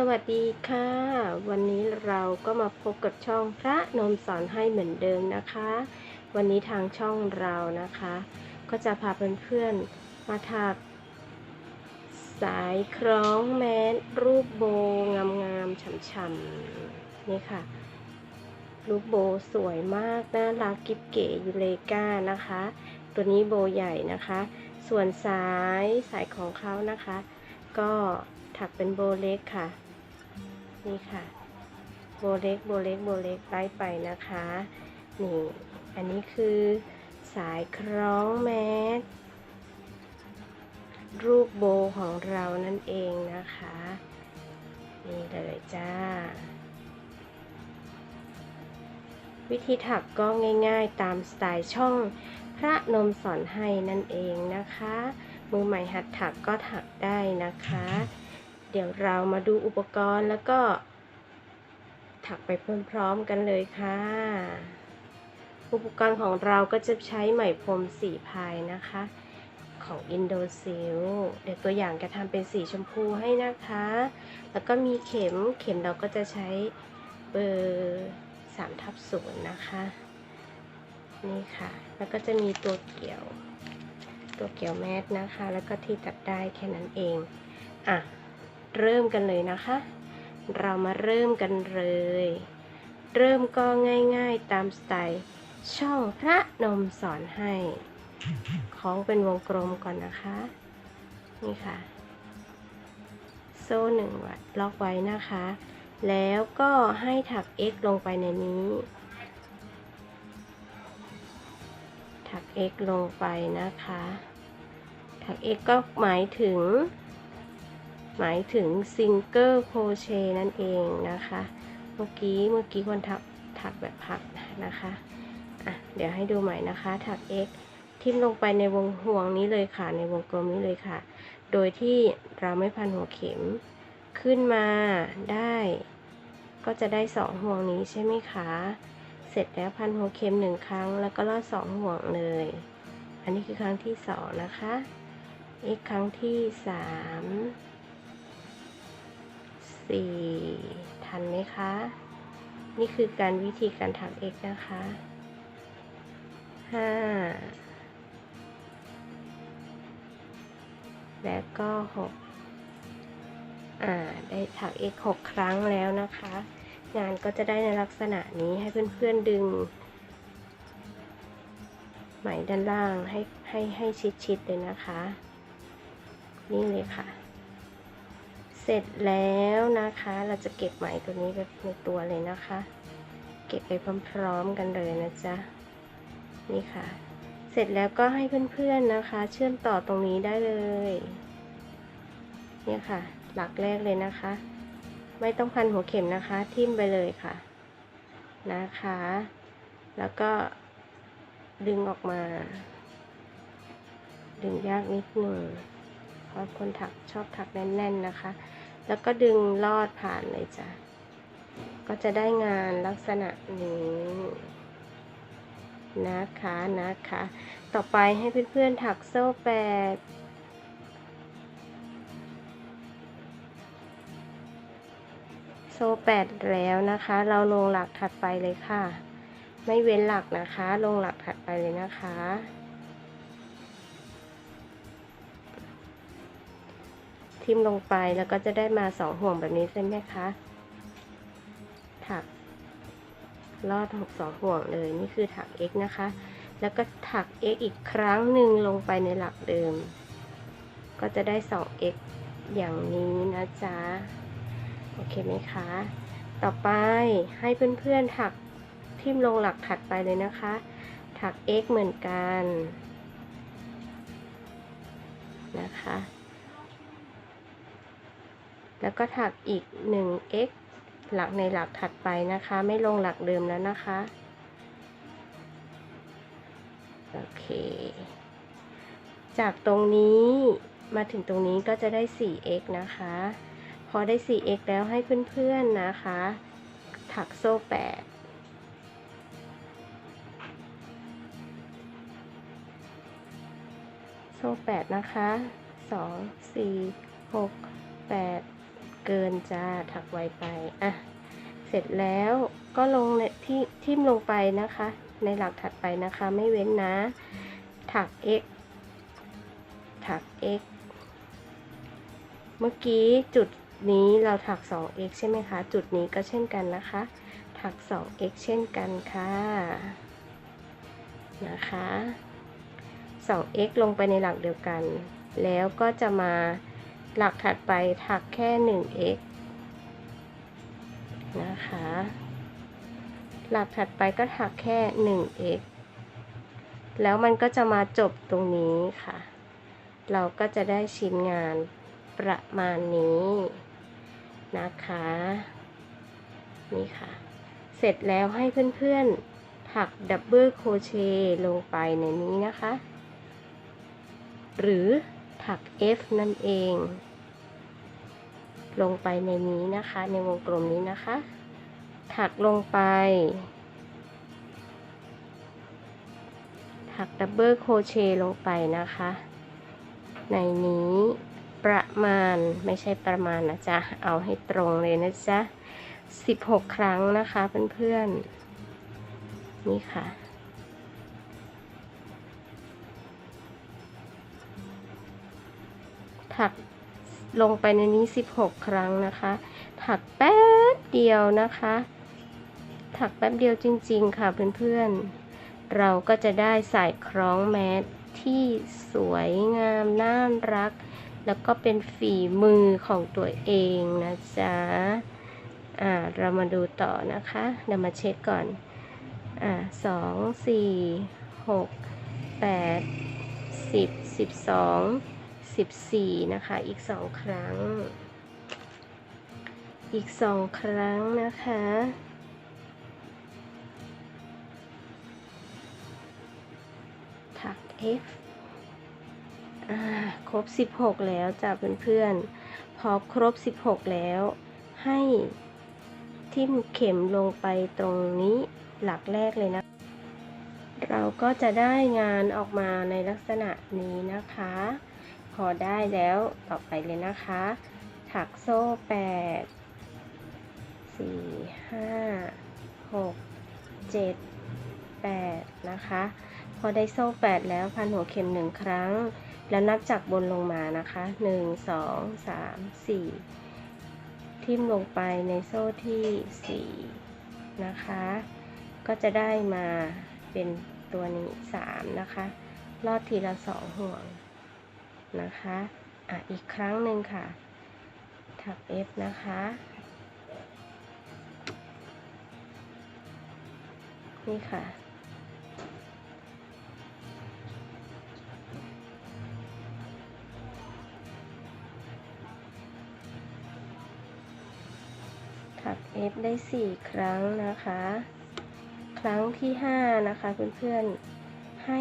สวัสดีค่ะ วันนี้เราก็มาพบกับช่องพระนมสอนให้เหมือนเดิมนะคะ วันนี้ทางช่องเรานะคะ ก็จะพาเพื่อนๆมาถัก สายคล้องแมสรูปโบงามๆฉ่ำๆนี่ค่ะ รูปโบสวยมากน่ารักกิ๊บเก๋ยูเลกานะคะ ตัวนี้โบใหญ่นะคะ ส่วนสายสายของเขานะคะ ก็ถักเป็นโบเล็กค่ะ นี่ค่ะโบเล็กโบเล็กโบเล็กไล่ไปนะคะนี่อันนี้คือสายคล้องแมสรูปโบของเรานั่นเองนะคะนี่เลยจ้า วิธีถักก็ง่ายๆตามสไตล์ช่องพระนมสอนให้นั่นเองนะคะ มือใหม่หัดถักก็ถักได้นะคะ เดี๋ยวเรามาดูอุปกรณ์แล้วก็ ถักไปพร้อมๆกันเลยค่ะ อุปกรณ์ของเราก็จะใช้ไหมพรมสีพายนะคะ ของอินโดซิลเดี๋ยวตัวอย่างจะทำเป็นสีชมพูให้นะคะ แล้วก็มีเข็มเข็มเราก็จะใช้เบอร์3ทับศูนย์นะคะ นี่ค่ะ แล้วก็จะมีตัวเกี่ยว ตัวเกี่ยวแมสนะคะ แล้วก็ที่ตัดได้แค่นั้นเอง อะ เริ่มกันเลยนะคะ เรามาเริ่มกันเลย เริ่มก็ง่ายๆตามสไตล์ช่องพระนมสอนให้ของเป็นวงกลมก่อนนะคะ นี่ค่ะ โซ่หนึ่งวัดล็อกไว้นะคะ แล้วก็ให้ถัก x ลงไปในนี้ ถัก x ลงไปนะคะ ถัก x ก็หมายถึง หมายถึงซิงเกิลโคเชนั่นเองนะคะ เมื่อกี้เมื่อกี้คนถักถักแบบพักนะคะอะเดี๋ยวให้ดูใหม่นะคะถัก x ทิ่มลงไปในวงห่วงนี้เลยค่ะ ในวงกลมนี้เลยค่ะ โดยที่เราไม่พันหัวเข็มขึ้นมาได้ ก็จะได้สองห่วงนี้ใช่ไหมคะ เสร็จแล้วพันหัวเข็มหนึ่งครั้ง แล้วก็ลอดสองห่วงเลย อันนี้คือครั้งที่สองนะคะ อีกครั้งที่สาม สี่ทันไหมคะ นี่คือการวิธีการถัก x นะคะห้าแล้วก็หกอ่า ได้ถัก x หกครั้งแล้วนะคะ งานก็จะได้ในลักษณะนี้ให้เพื่อนๆดึงไหมด้านล่างให้ให้ให้ชิดๆเลยนะคะ นี่เลยค่ะ เสร็จแล้วนะคะ เราจะเก็บไหมตัวนี้ไปในตัวเลยนะคะ เก็บไปพร้อมๆกันเลยนะจ๊ะ นี่ค่ะ เสร็จแล้วก็ให้เพื่อนๆนะคะ เชื่อมต่อตรงนี้ได้เลย เนี่ยค่ะ หลักแรกเลยนะคะ ไม่ต้องพันหัวเข็มนะคะ ทิ่มไปเลยค่ะ นะคะ แล้วก็ดึงออกมา ดึงยากนิดหนึ่งเพราะคนถักชอบถักแน่นๆนะคะ แล้วก็ดึงลอดผ่านเลยจ้ะ ก็จะได้งานลักษณะนี้นะคะนะคะ ต่อไปให้เพื่อนๆถักโซ่แปดโซ่แปดแล้วนะคะ เราลงหลักถัดไปเลยค่ะ ไม่เว้นหลักนะคะ ลงหลักถัดไปเลยนะคะ ทิมลงไปแล้วก็จะได้มาสองห่วงแบบนี้ใช่ไหมคะถักลอดหกสองห่วงเลยนี่คือถัก x นะคะ แล้วก็ถัก x อีกครั้งหนึ่งลงไปในหลักเดิม ก็จะได้ 2x อย่างนี้นะจ๊ะโอเคไหมคะ ต่อไปให้เพื่อนๆถักทิ่มลงหลักถัดไปเลยนะคะ ถัก x เหมือนกันนะคะ แล้วก็ถักอีก 1x หลักในหลักถัดไปนะคะ ไม่ลงหลักเดิมแล้วนะคะ โอเค จากตรงนี้มาถึงตรงนี้ก็จะได้ 4x นะคะ พอได้ 4x แล้วให้เพื่อนๆนะคะ ถักโซ่ 8โซ่8นะคะ 2 4 6 8 เกินจ้าถักไวไปอะเสร็จแล้วก็ลงในที่ทิมลงไปนะคะ ในหลักถัดไปนะคะไม่เว้นนะ ถัก x ถัก x เมื่อกี้จุดนี้เราถัก 2x ใช่ไหมคะ จุดนี้ก็เช่นกันนะคะ ถัก 2x เช่นกันค่ะนะคะ 2x ลงไปในหลักเดียวกัน แล้วก็จะมา หลักถัดไปถักแค่ 1x นะคะ หลักถัดไปก็ถักแค่ 1x แล้วมันก็จะมาจบตรงนี้ค่ะ เราก็จะได้ชิ้นงานประมาณนี้นะคะ นี่ค่ะ เสร็จแล้วให้เพื่อนๆ ถักดับเบิลโครเชต์ลงไปในนี้นะคะ หรือถัก F นั่นเอง ลงไปในนี้นะคะ ในวงกลมนี้นะคะ ถักลงไป ถักดับเบิลโครเชต์ลงไปนะคะ ในนี้ประมาณไม่ใช่ประมาณนะจ๊ะ เอาให้ตรงเลยนะจ๊ะ 16 ครั้งนะคะเพื่อนๆ นี่ค่ะถัก ลงไปในนี้ 16 ครั้งนะคะ ถักแป๊บเดียวนะคะ ถักแป๊บเดียวจริง ๆ ค่ะเพื่อนๆ เราก็จะได้สายคล้องแมสที่สวยงามน่ารัก แล้วก็เป็นฝีมือของตัวเองนะจ๊ะอ่าเรามาดูต่อนะคะ เดี๋ยวมาเช็คก่อน อ่าสองสี่หกแปดสิบสิบสอง สิบสี่นะคะ อีกสองครั้ง อีกสองครั้งนะคะ ถัก F อ่าครบ 16 แล้วจ้ะเพื่อนๆ พอครบ 16 แล้ว ให้ทิ่มเข็มลงไปตรงนี้หลักแรกเลยนะ เราก็จะได้งานออกมาในลักษณะนี้นะคะ อได้แล้วต่อไปเลยนะคะ ถักโซ่8 4 5 6 7 8นะคะ พอได้โซ่8แล้วพันหัวเข็มหนึ่งครั้ง แล้วนับจากบนลงมานะคะ1 2 3 4ทิ่มลงไปในโซ่ที่4นะคะ ก็จะได้มาเป็นตัวนี้3นะคะ ลอดทีละ2ห่วง นะคะอะอีกครั้งหนึ่งค่ะ ถัก F นะคะ นี่ค่ะ ถัก F ได้ 4 ครั้งนะคะ ครั้งที่ 5 นะคะเพื่อนๆ ให้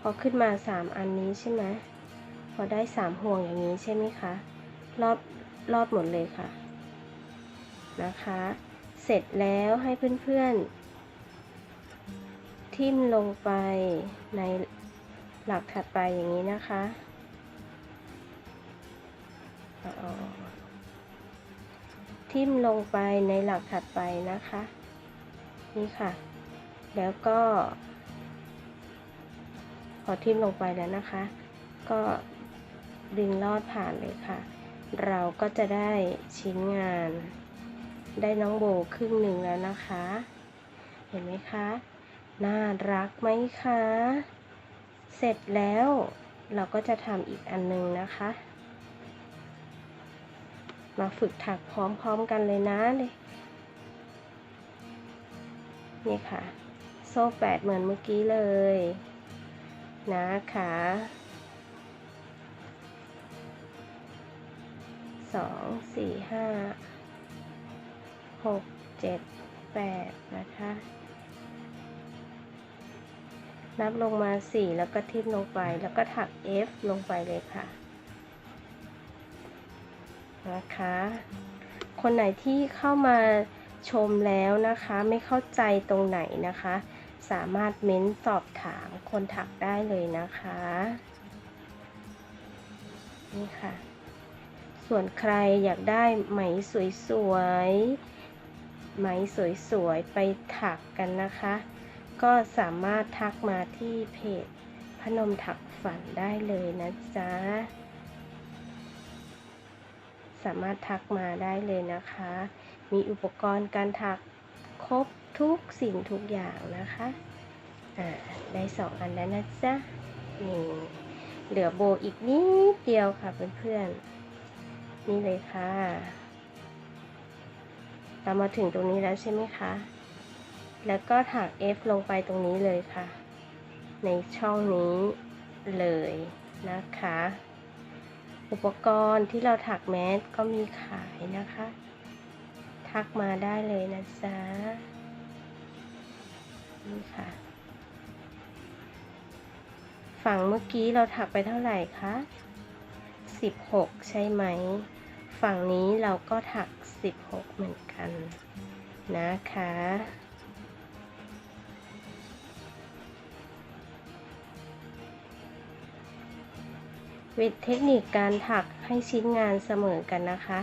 พอขึ้นมา 3 อันนี้ใช่ไหม อได้3ห่วงอย่างนี้ใช่ไหมคะรอบรอบหมดเลยค่ะนะคะ เสร็จแล้วให้เพื่อนๆ ทิ่มลงไปในหลักถัดไปอย่างนี้นะคะทิ่มลงไปในหลักถัดไปนะคะ นี่ค่ะ แล้วก็ พอทิ่มลงไปแล้วนะคะ ก็ ดึงลอดผ่านเลยค่ะ เราก็จะได้ชิ้นงาน ได้น้องโบครึ่งหนึ่งแล้วนะคะ เห็นไหมคะ น่ารักไหมคะ เสร็จแล้วเราก็จะทำอีกอันหนึงนะคะ มาฝึกถักพร้อมๆกันเลยนะเลยนี่ค่ะ โซ่แปดเหมือนเมื่อกี้เลย นะคะ สองสี่ห้าหกเจ็ดแปดนะคะ นับลงมาสี่แล้วก็ทิ่มลงไปแล้วก็ถัก F ลงไปเลยค่ะ นะคะ คนไหนที่เข้ามาชมแล้วนะคะ ไม่เข้าใจตรงไหนนะคะ สามารถเม้นสอบถามคนถักได้เลยนะคะ นี่ค่ะ ส่วนใครอยากได้ไหมสวยๆ ไหมสวยๆ ไปถักกันนะคะ ก็สามารถทักมาที่เพจพนมถักฝันได้เลยนะจ๊ะ สามารถทักมาได้เลยนะคะ มีอุปกรณ์การถักครบทุกสิ่งทุกอย่างนะคะ อ่า ได้สองอันแล้วนะจ๊ะ นี่ เหลือโบอีกนิดเดียวค่ะเพื่อนๆ นี่เลยค่ะ เรามาถึงตรงนี้แล้วใช่ไหมคะ แล้วก็ถัก F ลงไปตรงนี้เลยค่ะ ในช่องนี้เลยนะคะ อุปกรณ์ที่เราถักแมสก็มีขายนะคะ ทักมาได้เลยนะจ๊ะ นี่ค่ะ ฝั่งเมื่อกี้เราถักไปเท่าไหร่คะ 16 ใช่ไหม ฝั่งนี้เราก็ถัก 16 เหมือนกันนะคะ วิธีเทคนิคการถักให้ชิ้นงานเสมอกันนะคะ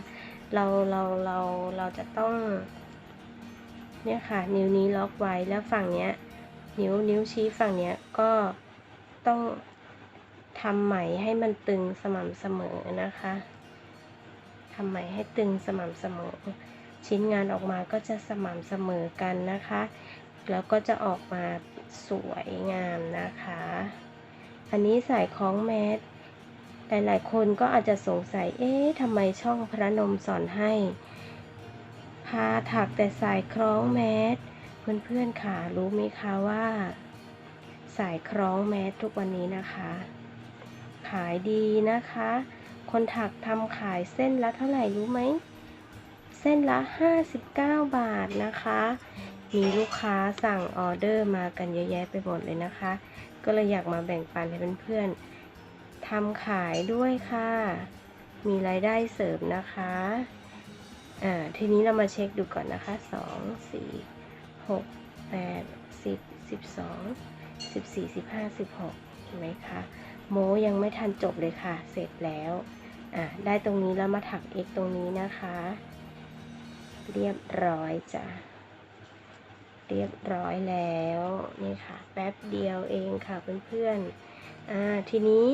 เราเราเราเราจะต้อง เนี่ยค่ะ นิ้วนี้ล็อกไว้แล้วฝั่งเนี้ย นิ้วนิ้วชี้ฝั่งเนี้ยก็ต้อง ทำไหมให้มันตึงสม่ำเสมอนะคะทำไหมให้ตึงสม่ำเสมอ ชิ้นงานออกมาก็จะสม่ำเสมอกันนะคะ แล้วก็จะออกมาสวยงามนะคะ อันนี้ใส่ของแมสหลายๆคนก็อาจจะสงสัย เอ๊ะทำไมช่องพระนมสอนให้ พาถักแต่สายคล้องแมสเพื่อนๆค่ะรู้ไหมคะว่า สายคล้องแมสทุกวันนี้นะคะ ขายดีนะคะ คนถักทำขายเส้นละเท่าไหร่รู้ไหม เส้นละ 59 บาทนะคะ มีลูกค้าสั่งออเดอร์มากันเยอะแยะไปหมดเลยนะคะ ก็เลยอยากมาแบ่งปันให้เพื่อนๆทำขายด้วยค่ะ มีรายได้เสริมนะคะอ่าทีนี้เรามาเช็คดูก่อนนะคะ 2 4 6 8 10 12 14 15 16เห็นไหมคะ โมยังไม่ทันจบเลยค่ะ เสร็จแล้วอะได้ตรงนี้แล้วมาถัก x ตรงนี้นะคะ เรียบร้อยจ้ะเรียบร้อยแล้วนี่ค่ะแป๊บเดียวเองค่ะเพื่อนๆอ่าทีนี้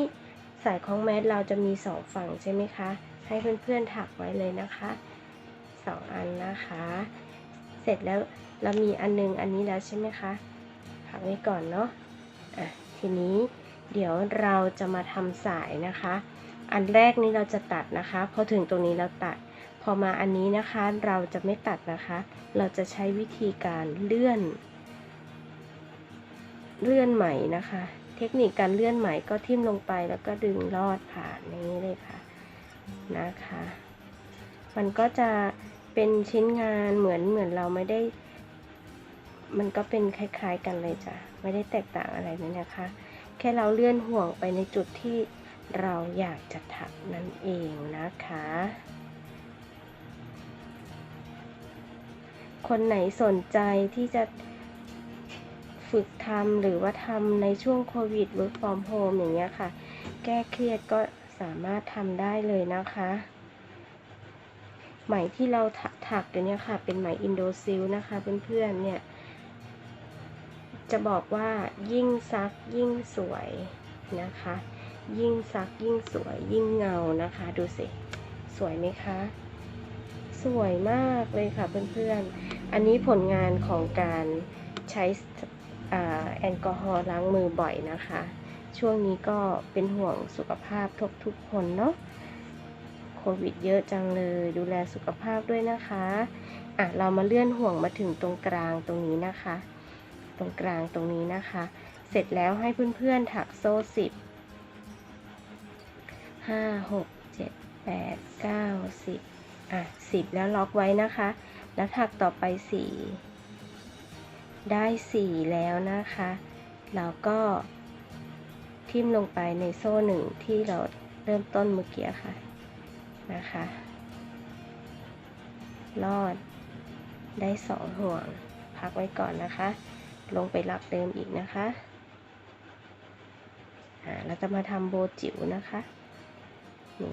สายของแมสเราจะมีสองฝั่งใช่ไหมคะ ให้เพื่อนๆถักไว้เลยนะคะสองอันนะคะ เสร็จแล้วเรามีอันนึงอันนี้แล้วใช่ไหมคะถักไว้ก่อนเนาะอะทีนี้ เดี๋ยวเราจะมาทำสายนะคะ อันแรกนี้เราจะตัดนะคะ พอถึงตรงนี้เราตัด พอมาอันนี้นะคะเราจะไม่ตัดนะคะ เราจะใช้วิธีการเลื่อน เลื่อนไหมนะคะ เทคนิคการเลื่อนไหมก็ทิ่มลงไปแล้วก็ดึงลอดผ่านนี้เลยค่ะนะคะ มันก็จะเป็นชิ้นงานเหมือนเหมือนเราไม่ได้ มันก็เป็นคล้าย ๆกันเลยจ้ะ ไม่ได้แตกต่างอะไรเลยนะคะ ค่เราเลื่อนห่วงไปในจุดที่เราอยากจะถักนั่นเองนะคะ คนไหนสนใจที่จะฝึกทำหรือว่าทำในช่วงโควิด work from home อย่างเงี้ยค่ะ แก้เครียดก็สามารถทำได้เลยนะคะไหมที่เราถักอยู่เนี่ยค่ะ เป็นไหมอินโดซิลนะคะเพื่อนๆเนี่ย จะบอกว่ายิ่งซักยิ่งสวยนะคะ ยิ่งซักยิ่งสวยยิ่งเงานะคะ ดูสิ สวยไหมคะ สวยมากเลยค่ะเพื่อนๆ อันนี้ผลงานของการใช้แอลกอฮอล์ล้างมือบ่อยนะคะ ช่วงนี้ก็เป็นห่วงสุขภาพทุกทุกคนเนาะโควิดเยอะจังเลย ดูแลสุขภาพด้วยนะคะอะเรามาเลื่อนห่วงมาถึงตรงกลางตรงนี้นะคะ ตรงกลางตรงนี้นะคะ เสร็จแล้วให้เพื่อนๆถักโซ่สิบห้าหกเจ็ดแปดเก้าสิบอะสิบแล้วล็อกไว้นะคะ แล้วถักต่อไปสี่ได้สี่แล้วนะคะ เราก็ทิ่มลงไปในโซ่หนึ่งที่เราเริ่มต้นเมื่อกี้ค่ะนะคะ ลอดได้สองห่วง พักไว้ก่อนนะคะ ลงไปรับเติมอีกนะคะเราจะมาทำโบจิ๋วนะคะนี่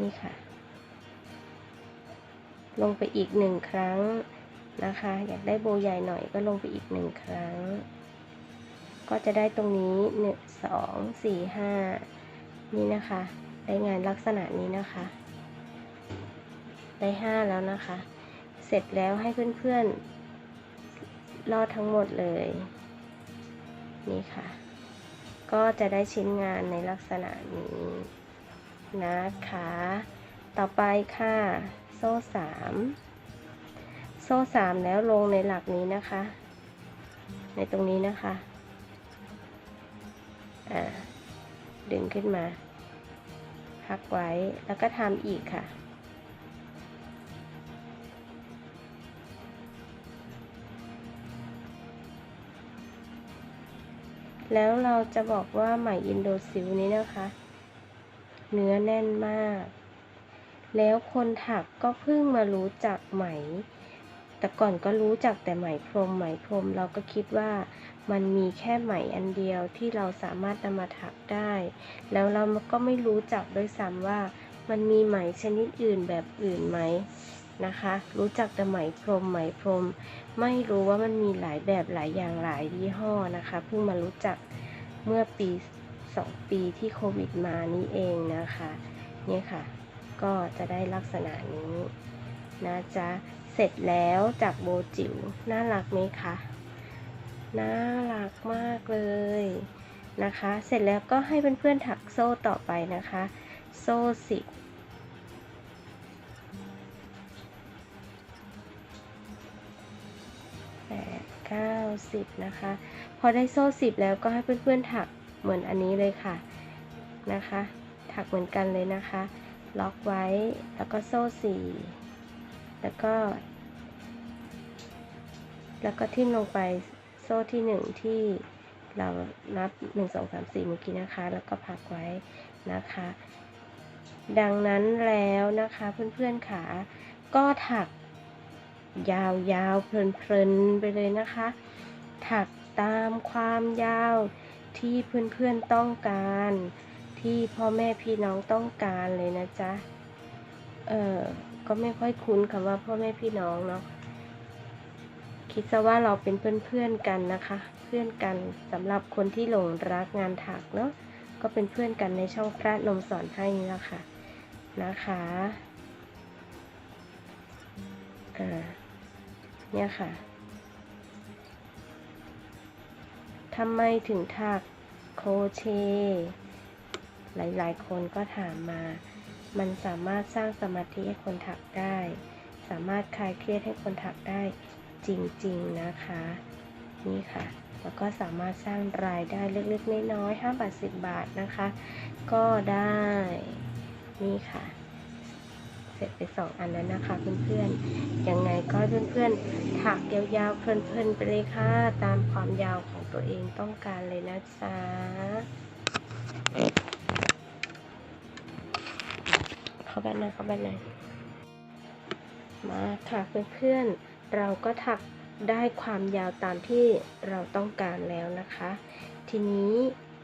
นี่ค่ะ ลงไปอีกหนึ่งครั้งนะคะ อยากได้โบใหญ่หน่อยก็ลงไปอีกหนึ่งครั้ง ก็จะได้ตรงนี้หนึ่งสองสี่ห้านี่นะคะ ได้งานลักษณะนี้นะคะ ได้ห้าแล้วนะคะ เสร็จแล้วให้เพื่อนๆลอดทั้งหมดเลย นี่ค่ะ ก็จะได้ชิ้นงานในลักษณะนี้นะคะ ต่อไปค่ะ โซ่สามโซ่สามแล้วลงในหลักนี้นะคะ ในตรงนี้นะคะอ่าดึงขึ้นมา พักไว้แล้วก็ทำอีกค่ะ แล้วเราจะบอกว่าไหมอินโดซิลนี้นะคะ เนื้อแน่นมาก แล้วคนถักก็เพิ่งมารู้จักไหม แต่ก่อนก็รู้จักแต่ไหมพรมไหมพรมเราก็คิดว่ามันมีแค่ไหมอันเดียวที่เราสามารถนำมาถักได้ แล้วเราก็ไม่รู้จักด้วยซ้ำว่า มันมีไหมชนิดอื่นแบบอื่นไหม นะคะ รู้จักแต่ไหมพรมไหมพรม ไม่รู้ว่ามันมีหลายแบบหลายอย่างหลายยี่ห้อนะคะเพิ่งมารู้จักเมื่อปี 2 ปีที่โควิดมานี้เองนะคะเนี่ยค่ะ ก็จะได้ลักษณะนี้นะจ๊ะเสร็จแล้วจากโบจิ๋วน่ารักไหมคะน่ารักมากเลยนะคะ เสร็จแล้วก็ให้เพื่อนๆถักโซ่ต่อไปนะคะ โซ่สิบ 9 10นะคะ พอได้โซ่ 10 แล้วก็ให้เพื่อนๆถักเหมือนอันนี้เลยค่ะนะคะ ถักเหมือนกันเลยนะคะ ล็อกไว้แล้วก็โซ่ 4 แล้วก็ แล้วก็ทิ้มลงไปโซ่ที่ 1 ที่เรานับ 1 2 3 4เมื่อกี้นะคะ แล้วก็พักไว้นะคะ ดังนั้นแล้วนะคะเพื่อนๆค่ะก็ถัก ยาวๆ เพลินๆ ไปเลยนะคะ ถักตามความยาวที่เพื่อนๆต้องการ ที่พ่อแม่พี่น้องต้องการเลยนะจ๊ะ เออก็ไม่ค่อยคุ้นคำว่าพ่อแม่พี่น้องเนาะ คิดซะว่าเราเป็นเพื่อนๆกันนะคะ เพื่อนกันสำหรับคนที่หลงรักงานถักเนาะ ก็เป็นเพื่อนกันในช่องพระนมสอนให้นี่แหละค่ะ นะคะอ่า เนี่ยค่ะทำไมถึงถักโครเชต์หลายๆ คนก็ถามมา มันสามารถสร้างสมาธิให้คนถักได้ สามารถคลายเครียดให้คนถักได้จริงๆนะคะ นี่ค่ะ แล้วก็สามารถสร้างรายได้เล็กๆน้อยๆ5บาท 10 บาทนะคะ ก็ได้ นี่ค่ะ เสร็จไปสองอันแล้วนะคะเพื่อนๆ ยังไงก็เพื่อนๆ ถักยาวๆ เพลินๆ ไปเลยค่ะ ตามความยาวของตัวเองต้องการเลยนะจ๊ะเข้าบ้านหน่อยเข้าบ้านหนมาค่ะเพื่อนๆ เราก็ถักได้ความยาวตามที่เราต้องการแล้วนะคะ ทีนี้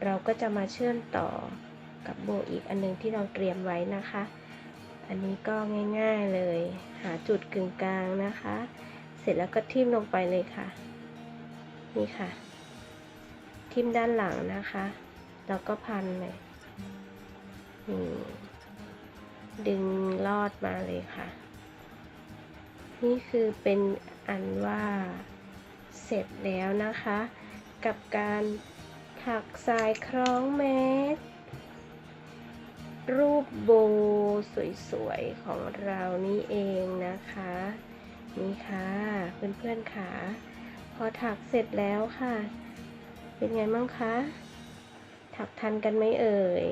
เราก็จะมาเชื่อมต่อกับโบอีกอันหนึงที่เราเตรียมไว้นะคะ อันนี้ก็ง่ายๆเลย หาจุดกึ่งกลางนะคะ เสร็จแล้วก็ทิ่มลงไปเลยค่ะ นี่ค่ะ ทิ่มด้านหลังนะคะ แล้วก็พันเลยนี่ดึงลอดมาเลยค่ะ นี่คือเป็นอันว่าเสร็จแล้วนะคะ กับการถักสายคล้องเม็ด รูปโบสวยๆ ของเรานี่เองนะคะ นี่ค่ะเพื่อนๆค่ะ พอถักเสร็จแล้วค่ะ เป็นไงบ้างคะ ถักทันกันไหมเอ่ย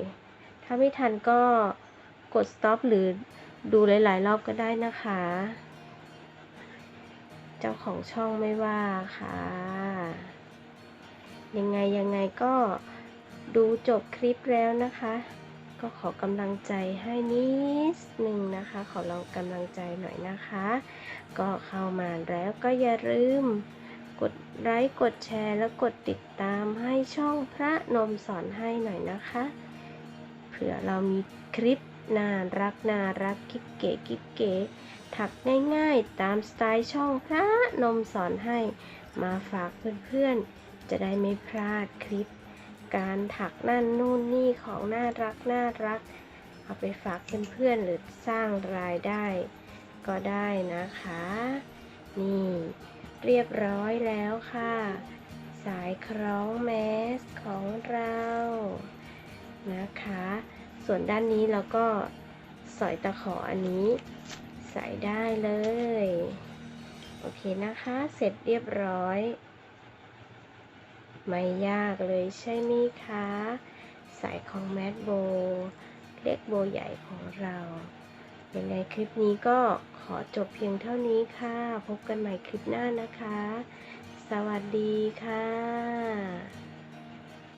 ถ้าไม่ทันก็กด stop หรือดูหลายๆ รอบก็ได้นะคะ เจ้าของช่องไม่ว่าค่ะ ยังไงยังไงก็ดูจบคลิปแล้วนะคะ ก็ขอกำลังใจให้นิดหนึ่งนะคะ ขอลองกำลังใจหน่อยนะคะ ก็เข้ามาแล้วก็อย่าลืมกดไลค์กดแชร์แล้วกดติดตามให้ช่องพระนมสอนให้หน่อยนะคะ เผื่อเรามีคลิปน่ารักน่ารักกิ๊กเก๋กิ๊กเก๋ถักง่ายๆตามสไตล์ช่องพระนมสอนให้ มาฝากเพื่อนๆ จะได้ไม่พลาดคลิป การถักนั่นนู่นนี่ของน่ารักน่ารัก เอาไปฝากเพื่อนๆหรือสร้างรายได้ ก็ได้นะคะ นี่เรียบร้อยแล้วค่ะ สายคล้องแมสของเรานะคะ ส่วนด้านนี้เราก็สอยตะขออันนี้ ใส่ได้เลย โอเคนะคะ เสร็จเรียบร้อย ไม่ยากเลยใช่ไหมคะ สายของแมทโบ เล็กโบใหญ่ของเรายังไงคลิปนี้ก็ขอจบเพียงเท่านี้ค่ะ พบกันใหม่คลิปหน้านะคะ สวัสดีค่ะ